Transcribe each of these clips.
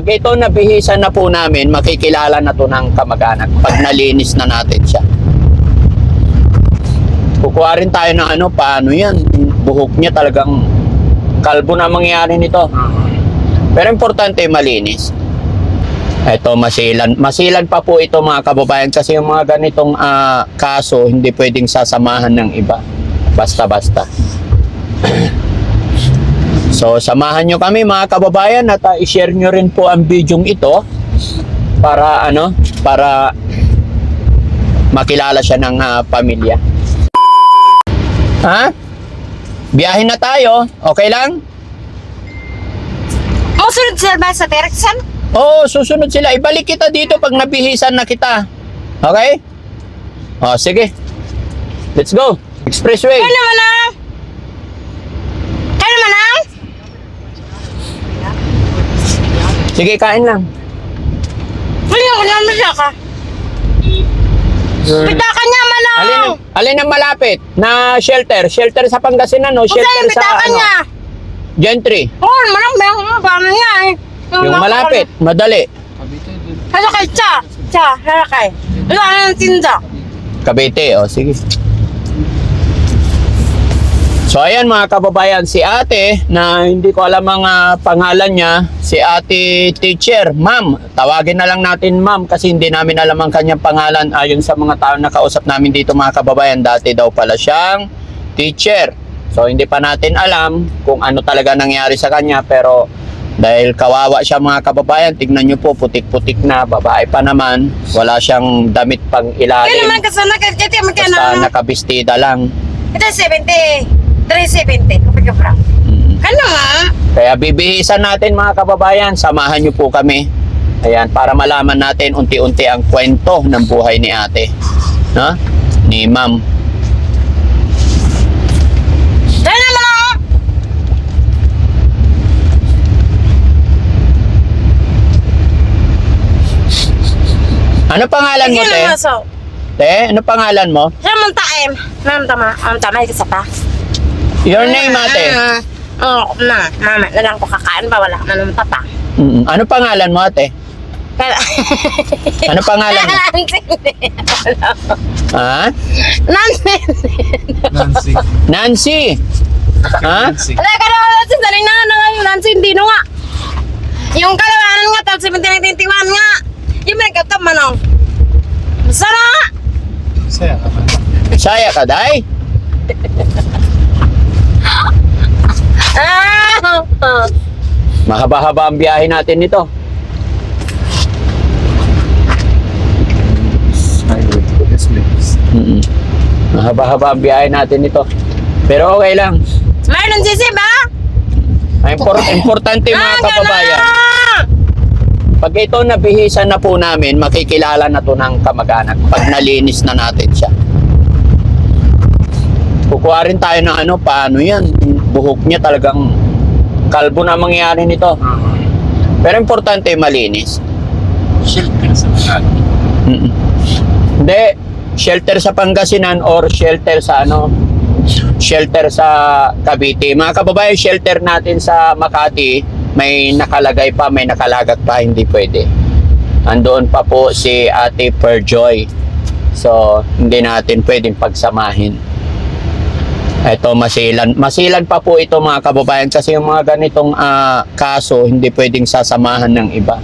Pag ito nabihisan na po namin, makikilala na to ng kamag-anak pag nalinis na natin siya. Kukuha rin tayo ng ano, paano yan? Buhok niya talagang kalbo na mangyayari nito. Pero importante malinis. Ito masilan. Masilan pa po ito mga kababayan kasi yung mga ganitong ah, kaso hindi pwedeng sasamahan ng iba. Basta-basta. so samahan nyo kami mga kababayan at ah, i-share nyo rin po ang video ito para ano, para makilala siya ng ah, pamilya. Ha? Biyahe na tayo. Okay lang? Musunod sila ba sa direction? Oo, susunod sila. Ibalik kita dito pag nabihisan na kita. Okay? O, sige. Let's go. Expressway. Kaya naman na! Kaya naman na! Sige, kain lang. Mali ako naman siya ka. Bitakan niya na! Alin, alin ang malapit na shelter? Shelter sa Pangasinan o Kung saan shelter sa bitakan ano? niya? Gentry. Oo, manang may ang paano niya eh. Yung malapit, madali. Halakay, cha! Cha, halakay. Wala na ng tinda. Cavite, o sige. So ayan mga kababayan, si ate na hindi ko alam ang ah, pangalan niya, si ate teacher, ma'am. Tawagin na lang natin ma'am kasi hindi namin alam ang kanyang pangalan ayon sa mga tao na kausap namin dito mga kababayan. Dati daw pala siyang teacher. So hindi pa natin alam kung ano talaga nangyari sa kanya pero dahil kawawa siya mga kababayan, tignan niyo po putik-putik na, babae pa naman, wala siyang damit pang Kaya ilalim. naman kasana ka, kaya naman kaya Basta na. nakabistida lang. Ito 70. 370. Kapag ka frank. Mm. Ano nga? Kaya bibihisan natin mga kababayan, samahan niyo po kami. Ayan, para malaman natin unti-unti ang kwento ng buhay ni ate. Ha? Ni ma'am. Naman na! Ano pangalan mo, te? Te, ano pangalan mo? Man taem. Ma'am tama. Ma'am tama. Isa pa. Your name, ate? Oo, na. Mama, na lang ko kakain ba? Wala ka naman papa. Mm, Ano pangalan mo, ate? Ano pangalan mo? Ha? Nancy! Nancy. Nancy. Ha? Nancy. Wala ka naman Nancy. Dali na nga. Nancy, hindi no nga. Yung kalawanan nga, tapos 1791 nga. Yung managkatap manong. Sana! Saya ka ba? Saya ka, day? Ah! Mahaba-haba ang biyahe natin nito. Mm. Mahaba-haba ang biyahe natin nito. Pero okay lang. Mayroon sisi ba? Ang impor- importante mga Ah, kababayan. Pag ito nabihisan na po namin, makikilala na to ng kamag-anak pag nalinis na natin siya. Kukuha rin tayo ng ano, paano yan? Buhok niya talagang kalbo na mangyayari nito. Pero importante malinis. Shelter sa mga. Mm-mm. Hindi, shelter sa Pangasinan or shelter sa ano, shelter sa Cavite. Mga kababayan, shelter natin sa Makati, may nakalagay pa, may nakalagak pa, hindi pwede. Andoon pa po si Ate Perjoy. So, hindi natin pwedeng pagsamahin. Ito, masilan. Masilan pa po ito mga kababayan kasi yung mga ganitong ah, kaso, hindi pwedeng sasamahan ng iba.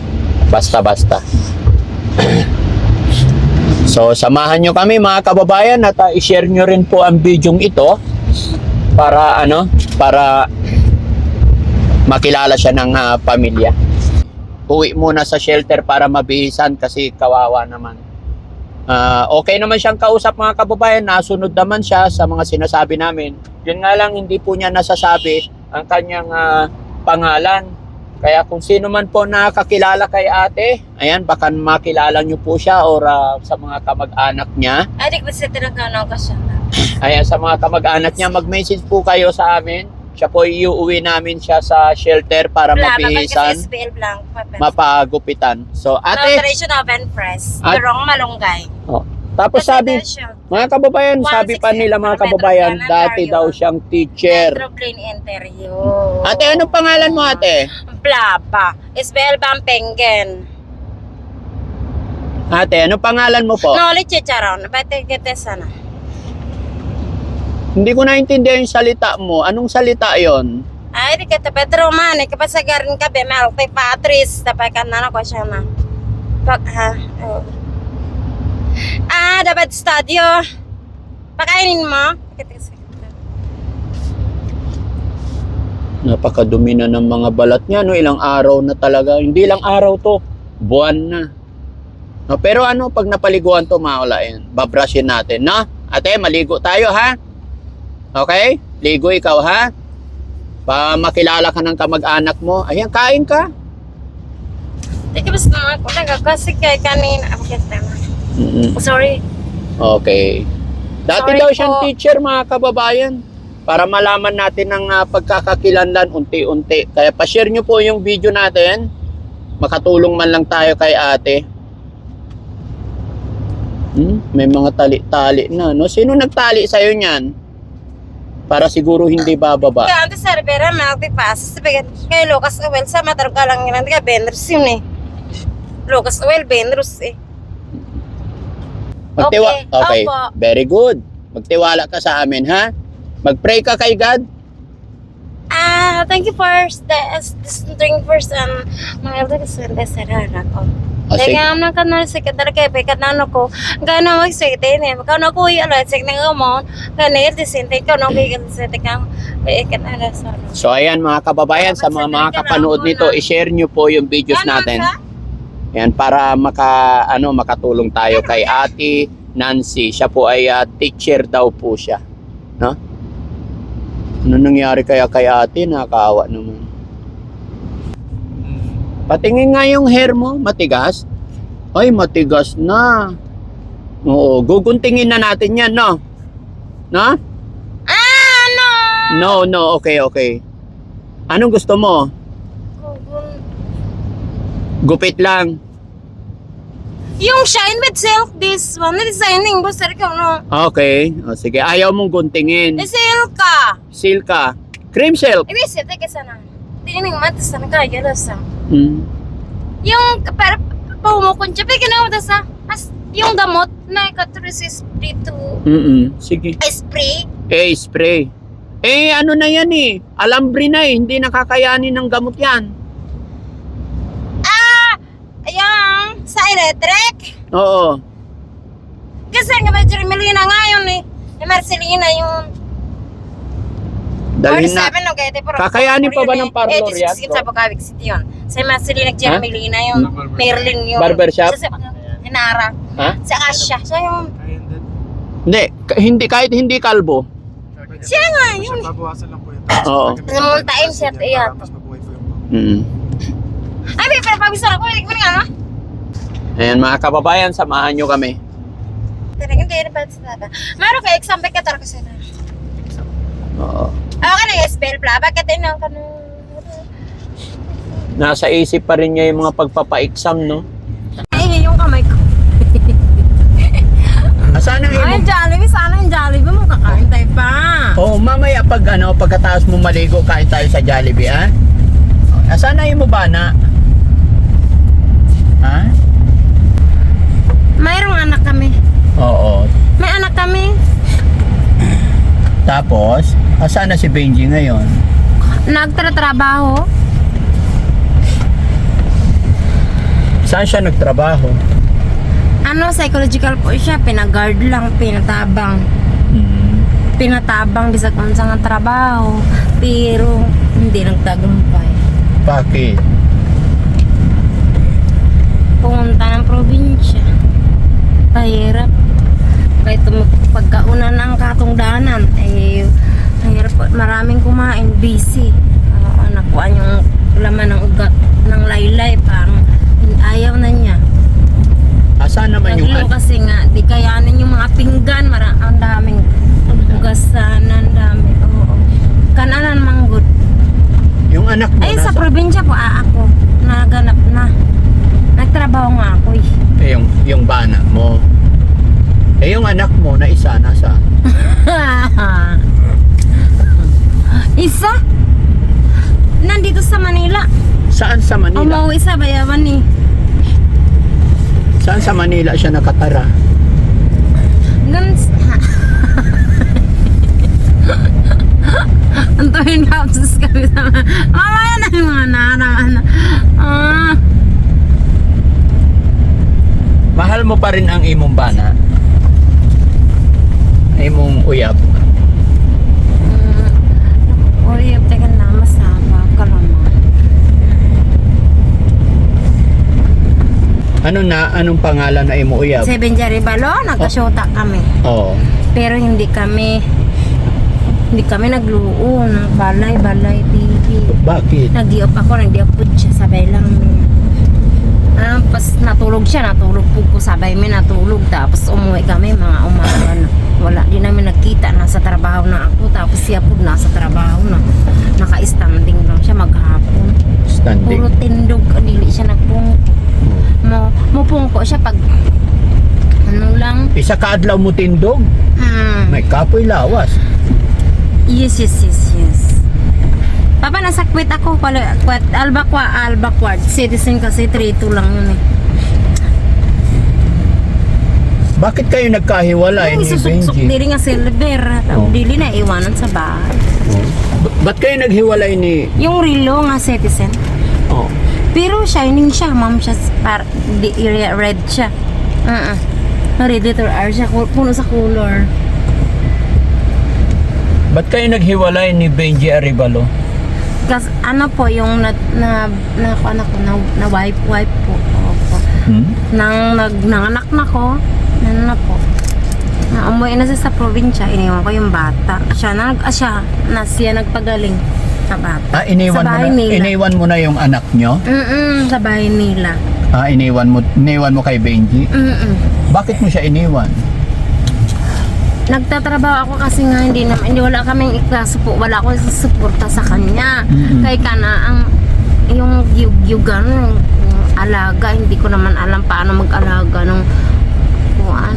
Basta-basta. So, samahan nyo kami mga kababayan at ah, i-share nyo rin po ang video ito para ano, para makilala siya ng ah, pamilya. Uwi muna sa shelter para mabihisan kasi kawawa naman. Ah, okay naman siyang kausap mga kababayan, nasunod naman siya sa mga sinasabi namin. Yun nga lang hindi po niya nasasabi ang kanyang ah, pangalan. Kaya kung sino man po nakakilala kay ate, ayan, baka makilala niyo po siya or ah, sa mga kamag-anak niya. Adik ba sa tinagkanaw ka siya? Ayan, sa mga kamag-anak niya, mag-message po kayo sa amin. Siya po iuwi namin siya sa shelter para mabihisan, kasi SPL blank. mapagupitan. So, ate, Operation Oven Press. At- Durong Malunggay. Tapos sabi, mga kababayan, sabi pa nila mga kababayan, dati daw siyang teacher. Metroclean interior. Ate, ano pangalan mo ate? Plapa. Isbel Bampengen. Ate, ano pangalan mo po? No, chicharon. Pwede kita sana. Hindi ko naintindihan yung salita mo. Anong salita yon? Ay, di kita Pedro man. Kapasagarin ka, be, Malte Patris. Tapay ka na ko siya na. Pag, ha? Oh. Ah, dapat studio. Pakainin mo. Napakadumi na ng mga balat niya, no? Ilang araw na talaga. Hindi lang araw to, buwan na. No, pero ano, pag napaliguan to, mawala yan. Babrushin natin, no? Ate, maligo tayo, ha? Okay? Ligo ikaw, ha? Pa makilala ka ng kamag-anak mo. Ayan, kain ka. Teka, basta naman ako nagkakasi kay kanina. Ah, tama? Mm-mm. Sorry. Okay. Dati Sorry daw po. siyang teacher, mga kababayan. Para malaman natin ang ah, pagkakakilanlan unti-unti. Kaya pa-share nyo po yung video natin. Makatulong man lang tayo kay ate. Hmm? May mga tali-tali na, no? Sino nagtali sa'yo niyan? Para siguro hindi bababa. Kaya ante servera Malte Pasas. Sabi kay Lucas Oil sa matar ka lang yun. Kaya Benros yun eh. Lucas Oil, Benros eh. Magtiwa- okay. Okay, opo. Very good. Magtiwala ka sa amin, ha? Mag-pray ka kay God. Ah, thank you first. This, this drink first and mga elder kasi hindi sarara ko. O, sige. Kaya am nang kanal sa kadar kay pe kadano ko. Gana mag sa ite ne. Makano ko iya la sik nang amon. Kanil disinte ko no kay sa kang pe kanala sa. So ayan mga kababayan, sa mga mga kapanood nito, i-share nyo po yung videos natin. Ayan, para maka, ano, makatulong tayo kay Ate Nancy. Siya po ay ah, teacher daw po siya. No? Ano nangyari kaya kay ate? Nakakaawa naman. Patingin nga yung hair mo, matigas. Ay, matigas na. Oo, guguntingin na natin yan, no? No? Ah, no. No, no, okay, okay. Anong gusto mo? Gupit lang. Yung shine with silk this one designing sir ko no. Okay. O, sige, ayaw mong guntingin. Eh, silk ka. Silka. Cream silk. Ibi sete ka sana. Tining mata sana kaya lasa. Mm. Yung para pumukon siya peke na mo sa as yung damot na ikatris spray to Mm-mm. Sige. spray. Eh, spray. Eh, ano na yan eh. Alambre na eh. Hindi nakakayanin ng gamot yan. Ah, ayang sa electric. Oo. Kasi nga medyo Melina ngayon eh. Yung Marcelina yung Dalhin na. 47 no kaya pero Kakayanin pa ba ng parlor yan, Eh, bro? sa Bukawik City yun. Sa Marcelina Ha? Jerry Melina yung Merlin yung Barbershop? Sa Inara. Ha? Sa Asya. Siya yung. Hindi. ka- hindi kahit hindi kalbo. Siya nga yun. Siya, babawasan lang po yun. Oo. Namultain siya, iya. Mas mabuhay po yung Mm. Ay, may pero pabisa ako. Hindi ko nga no? Ayan mga kababayan, samahan nyo kami. Talagang hindi na ba sa. Meron ka exam ba ka kasi na. Oo. Ako ka na spell pla. Bakit din ako na. Nasa isip pa rin niya yung mga pagpapa-exam, no? Ay, yung kamay ko. Asan ang Ay, imo? Jollibee. Sana yung Jollibee mo kakain tayo pa. Oo, mamaya pag ano, pagkatapos mo maligo, kain tayo sa Jollibee, ha? Asan na imo ba na? Ha? Mayroong anak kami. Oo. May anak kami. Tapos, asan na si Benji ngayon? Nagtatrabaho. Saan siya nagtrabaho? Ano, psychological po siya. Pinag-guard lang, pinatabang. Hmm. Pinatabang bisag kung sa nga trabaho. Pero, hindi nagtagumpay. Bakit? Pumunta ng probinsya. Mahirap. Kahit pagkauna ng katungdanan, eh, mahirap po. Maraming kumain, busy. Oo, nakuha yung laman ng ugat ng laylay, parang ayaw na niya. Asan naman yung Naglo an- kasi nga, di kayanin yung mga pinggan, mara, ang daming ugasan, ang dami. Oo. Kananan manggod. yung anak mo? Ay, sa nasa- probinsya po, ah, ako, naganap na. Nagtrabaho nga ako eh. eh, yung, yung bana mo. Eh, yung anak mo na isa, nasa? Isa? Nandito sa Manila. Saan sa Manila? Umuwi sa Bayawan eh. Saan sa Manila siya nakatara? Gan... Antuhin ka sus kami sa Mamaya na yung mga naraman. Ah, Mahal mo pa rin ang imong bana? Imong uyab? mm, Uy, teka na, masaba ka naman. Ano na, anong pangalan na imo uyab? Seven Jerry Balo, nagkasyota kami. Oo. Pero hindi kami, hindi kami nagluo ng balay, balay, baby. Bakit? Nag-iop ako, nag-iop po siya, sabay lang. Ah, pas natulog siya, natulog po ko, sabay may natulog. Tapos umuwi kami, mga umaga na. Wala din namin nagkita, nasa trabaho na ako. Tapos siya po nasa trabaho na. Naka-standing lang siya maghapon. Puro Standing. tindog, dili siya nagpungko. Mo, mupungko siya pag ano lang. Isa ka adlaw mo tindog? Hmm. May kapoy lawas. Yes, yes, yes, yes. Papa, nasa quit ako. Pala, quit, albakwa, albakward. Citizen kasi 3-2 lang yun eh. Bakit kayo nagkahiwalay Ay, ni Benji? dili nga silver. Oh. Dili na iwanan sa bahay. Ba- ba't kayo naghiwalay ni... Yung relo nga citizen. Pero shining siya, ma'am siya. Par, di, red siya. Uh-uh. Red letter R siya. Puno sa color. Ba't kayo naghiwalay ni Benji Arevalo? Kasi ano po yung na, na, na, ano ko, na, na wipe, wipe po. Opo. Hmm? Nang nag, nanganak na ko, ano na po. Na umuwi na siya sa probinsya, iniwan ko yung bata. Siya na, ah, siya, na siya nagpagaling sa bata. Ah, iniwan Sa mo bahay na, nila. iniwan mo na yung anak nyo? Mm-mm, sa bahay nila. Ah, iniwan mo, iniwan mo kay Benji? Mm-mm. Bakit mo siya iniwan? Nagtatrabaho ako kasi nga hindi naman, hindi wala kaming iklaso po, wala akong susuporta sa kanya. Mm-mm. Kaya ka na, ang, yung yug-yugan, yung alaga, hindi ko naman alam paano mag-alaga ng kuan.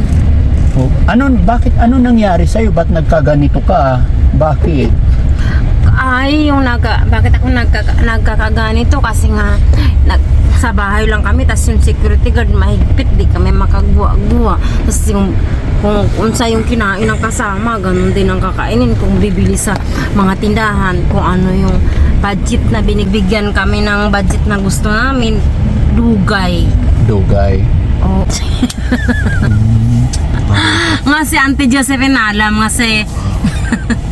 Oh, ano, bakit, ano nangyari sa'yo? Ba't nagkaganito ka? Bakit? Ay, yung naga, bakit ako nagka, nagkakaganito kasi nga nag, sa bahay lang kami tapos yung security guard mahigpit di kami makagwa-gwa. Tapos yung kung unsa yung kinain ng kasama ganun din ang kakainin. Kung bibili sa mga tindahan kung ano yung budget na binigbigyan kami ng budget na gusto namin dugay. Dugay. oh. nga si Auntie Josephine alam nga si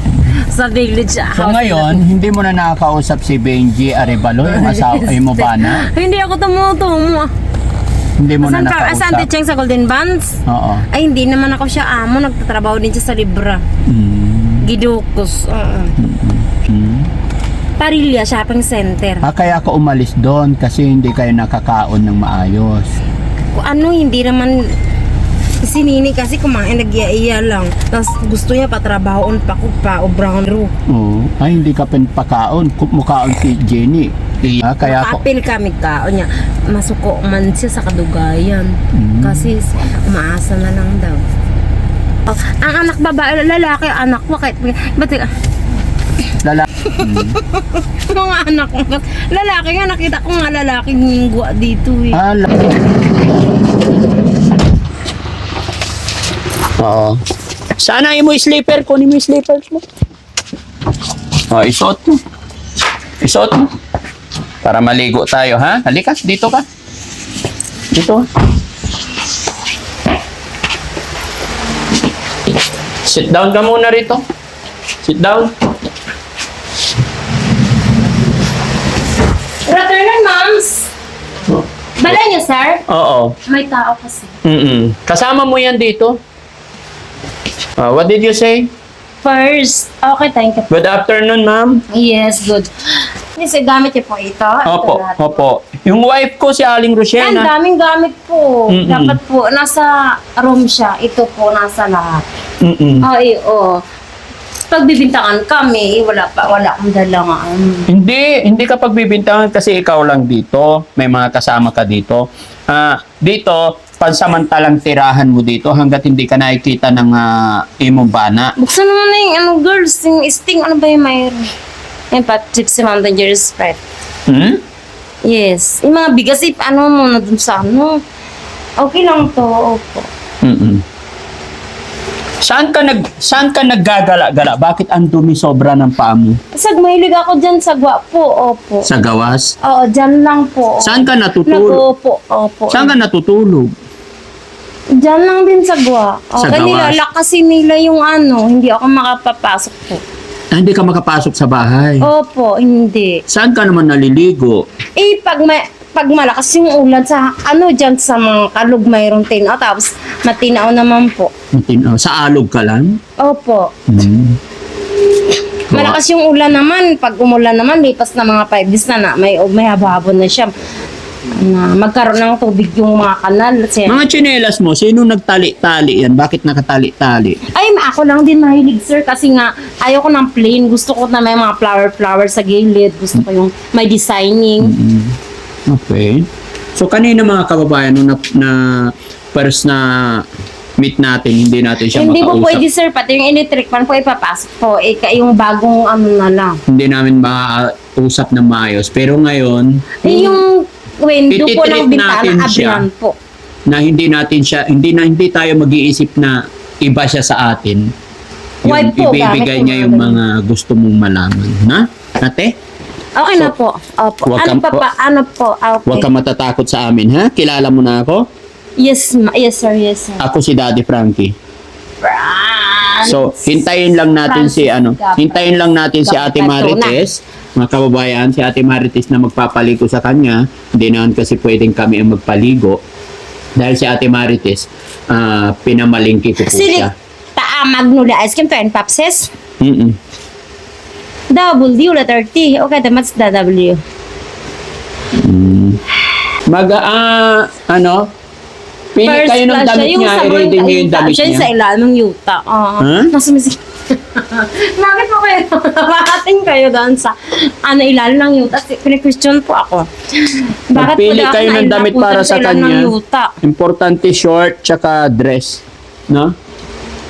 sa village So house ngayon, hindi mo na nakakausap si Benji Arevalo, yung asawa, mo ba na? Hindi ako tumutumo. Hindi mo na Asan ka? Asan nakausap? Cheng sa Golden Bands? Oo. Ay, hindi naman ako siya amo. Nagtatrabaho din siya sa Libra. Mm. Gidukos. Oo. Mm. Parilya Shopping Center. Ah, kaya ako umalis doon kasi hindi kayo nakakaon ng maayos. Kung ano, hindi naman si Nini kasi kumain nagyaiya lang. Tapos gusto niya patrabahoon pa ko pa obrang ro. Oo. Ay, hindi ka pinpakaon. Mukaon si Jenny. I- Ah, kaya ako... Nakapil kami kaon niya. Masuko man siya sa kadugayan. Mm. Kasi umaasa na lang daw. Oh, ang anak babae, lalaki, anak ko, kahit, ba't, Lala... mga anak ko. Lalaki nga, nakita ko nga lalaking lingwa dito eh. Ah, la- Oo. Sana mo yung slipper. Kunin mo yung slipper mo. Oh, isuot mo. Isuot mo. Para maligo tayo, ha? Halika, dito ka. Dito. Sit down ka muna rito. Sit down. Returner moms! Oh. Bala niyo, sir? Oo. May tao kasi. Mm-mm. Kasama mo yan dito. Ah, what did you say? First, okay, thank you. Good afternoon, ma'am. Yes, good. Yes, eh, gamit niyo po ito. Opo, Ito lahat. opo. Yung wife ko si Aling Ang Rochelle. daming gamit po. Mm-mm. Dapat po, nasa room siya. Ito po, nasa lahat. Mm-mm. Ay, oo. Pagbibintangan kami, eh, wala pa, wala akong dala nga. um, Hindi, hindi ka pagbibintangan kasi ikaw lang dito. May mga kasama ka dito. Ah, dito, pansamantalang tirahan mo dito hanggat hindi ka nakikita ng ah, imong bana. Buksan naman na yung ano, girls, yung sting, ano ba yung mayroon? Yan pa, Gypsy Mountain Deer Spread. Hmm? Yes. Yung mga bigas, if ano mo na dun sa ano. Okay lang to, opo. Mm-mm. Saan ka nag saan ka naggagala-gala? Bakit ang dumi sobra ng paa mo? Sag, mahilig ako dyan sa gwapo, opo. Sa gawas? Oo, dyan lang po. Saan ka natutulog? Nag-opo, opo. Saan ka natutulog? Dyan lang din sa gwa. O, Sa kaya gawas. kasi nila yung ano, hindi ako makapapasok po. Ah, hindi ka makapasok sa bahay. Opo, hindi. Saan ka naman naliligo? Eh, pag, may, pag malakas yung ulan sa, ano dyan sa mga kalug mayroong tinaw, tapos matinaw naman po. Tin- oh, Sa alog ka lang? Opo. Hmm. Malakas yung ulan naman, pag umulan naman, lipas na mga 5 days na na, may, may habo-habo na siya. Na magkaroon ng tubig yung mga kanal. Kasi, Mga tsinelas mo, sino nagtali-tali yan? Bakit nakatali-tali? ay, ako lang din mahilig, sir, kasi nga, ayoko ng plain. Gusto ko na may mga flower-flower sa gilid. Gusto ko yung may designing. Mm. Okay. So kanina mga kababayan, nung na, na first na meet natin, hindi natin siya Hindi po makausap. pwede, sir, pati yung electric fan po ipapasok po. Eh, yung bagong ano na lang. Hindi namin makausap ng maayos. Pero ngayon, Eh, yung window po Ititreat ng bintana, natin siya. abiyan po. na hindi natin siya, hindi na hindi tayo mag-iisip na iba siya sa atin. Yung Why po? ibibigay Bakit niya yung mga gusto mong malaman. Na? Ate? Okay na po. Opo. Huwag Ano kang- pa pa? Ano po? Okay. Huwag ka matatakot sa amin, ha? Kilala mo na ako? Yes, ma- yes sir, yes sir. Ako si Daddy Frankie. So, hintayin lang natin si Francis ano, Gapa. hintayin lang natin si Ate Marites. Mga kababayan, si Ate Marites na magpapaligo sa kanya. Hindi naman kasi pwedeng kami ang magpaligo. Dahil si Ate Marites, ah, pinamalingki ko po Sili, siya. taa magnolia ice cream to and popses. Mm-mm. Double D, letter T. Okay, that's the W. Mm. Mag, ah, ano, pili kayo ng class damit siya, niya, sa mga- i-ready niyo yung damit siya niya. sa ilalim ng yuta. Oo. Huh? Nasumisi. Bakit po kayo? Makating kayo doon sa ano ilalim ng yuta? Pini-question po ako. Bakit po Magpili daw ako kayo ng damit nailaputan para sa ilalim ng kanya. yuta? Importante short tsaka dress. No?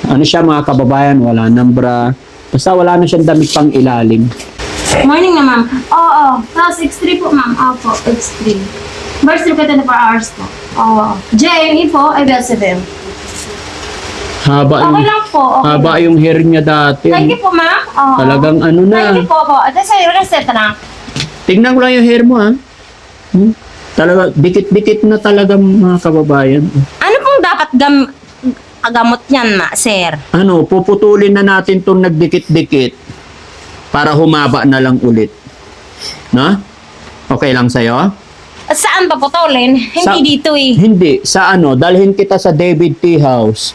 Ano siya mga kababayan, wala nang bra. Basta wala na siyang damit pang ilalim. Morning na, ma'am. Oo. Tapos X3 po, ma'am. Opo, X3. Birth certificate 24 hours po. Oo. JME po, ay 7. Haba yung, Okay lang po. Okay haba yung hair niya dati. Thank you po, ma'am. Oo. Talagang ano na. Thank you po po. Ate, sa'yo, reseta na. Tingnan ko lang yung hair mo ha. Hmm? Talaga, dikit-dikit na talaga mga kababayan. Ano pong dapat gam gamot niyan, ma, sir? Ano, puputulin na natin tong nagdikit-dikit para humaba na lang ulit. No? Okay lang sa'yo? At saan pa putulin? Hindi Sa- dito eh. Hindi. Sa ano, dalhin kita sa David Tea House.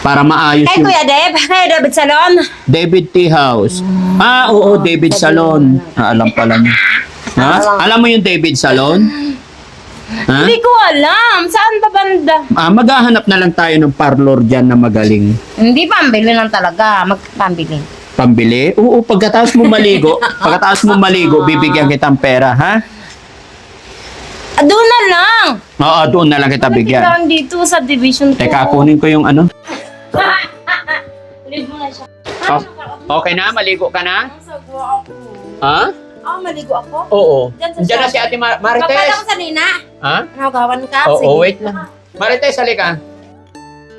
Para maayos Kay yung... Kuya Deb, kay David Salon. David Tea House. Ah, oo, David Salon. Ah, alam pala niya. Ha? Alam mo yung David Salon? Ha? Hindi ko alam. Saan ba banda? Ah, maghahanap na lang tayo ng parlor dyan na magaling. Hindi pambili lang talaga. Magpambili. Pambili? Oo, pagkatapos mo maligo, pagkatapos mo maligo, bibigyan kitang pera, ha? Ah, doon na lang. Oo, doon na lang kita Bakit bigyan. lang dito sa division 2? Teka, kunin ko yung ano. Mo na siya. Oh, okay na? Maligo ka na? Nasagwa ako. Ha? Ah, maligo ako? Oo. Diyan sa Diyan na si Ate Mar- Marites. ako sa nina. Ha? Nagawan ka? Oo, Sige. wait lang. Marites, halika.